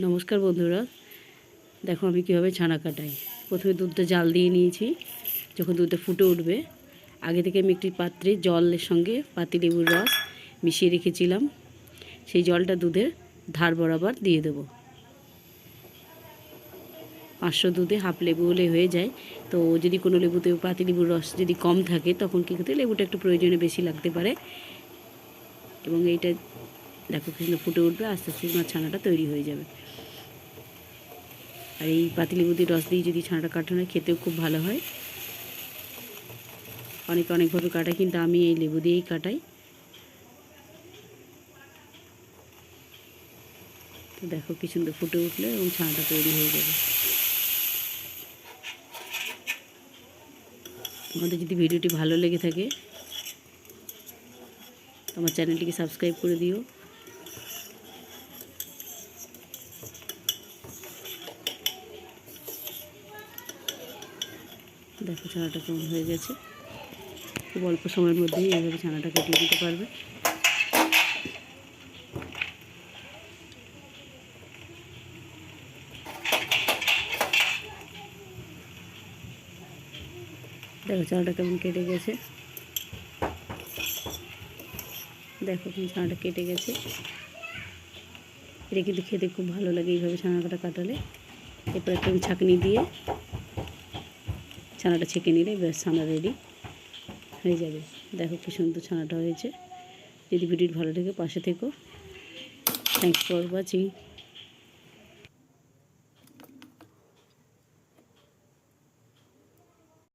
নমস্কার বন্ধুরা। দেখো আমি কীভাবে ছানা কাটাই। প্রথমে দুধটা জাল দিয়ে নিয়েছি, যখন দুধটা ফুটে উঠবে। আগে থেকে আমি একটি পাত্রে জলের সঙ্গে পাতিলেবুর রস মিশিয়ে রেখেছিলাম। সেই জলটা দুধের ধার বরাবর দিয়ে দেবো। পাঁচশো দুধে হাফ লেবু হলে হয়ে যায়। তো যদি কোনো লেবুতে পাতিলেবুর রস যদি কম থাকে, তখন কী করতে লেবুটা একটু প্রয়োজনে বেশি লাগতে পারে। এবং এইটা দেখো কৃষ্ণ ফুটে উঠবে, আস্তে আস্তে তোমার ছানাটা তৈরি হয়ে যাবে। আর এই পাতিলেবু দিয়ে রস দিয়ে যদি ছানাটা কাটানো হয়, খেতেও খুব ভালো হয়। অনেক অনেকভাবে কাটায় কিন্তু আমি এই লেবু দিয়েই কাটাই। তো দেখো কি সুন্দর ফুটে উঠলে এবং ছানাটা তৈরি হয়ে যাবে। আমাদের যদি ভিডিওটি ভালো লেগে থাকে, আমার চ্যানেলটিকে সাবস্ক্রাইব করে দিও। দেখো ছানাটা কেমন হয়ে গেছে। খুব অল্প সময়ের মধ্যেই এইভাবে ছানাটা কেটে দিতে পারবে। দেখো ছানাটা কেমন কেটে গেছে। দেখো কেমন ছানাটা কেটে গেছে। এটা কিন্তু খেতে খুব ভালো লাগে এইভাবে ছানাটা কাটালে। এরপর একটু ছাঁকনি দিয়ে ছানাটা ছেঁকে নিলে ব্যাস ছানা রেডি হয়ে যাবে। দেখো কি সুন্দর ছানাটা হয়েছে। যদি ভিডিওটি ভালো লাগে পাশে থেকো। Thanks for watching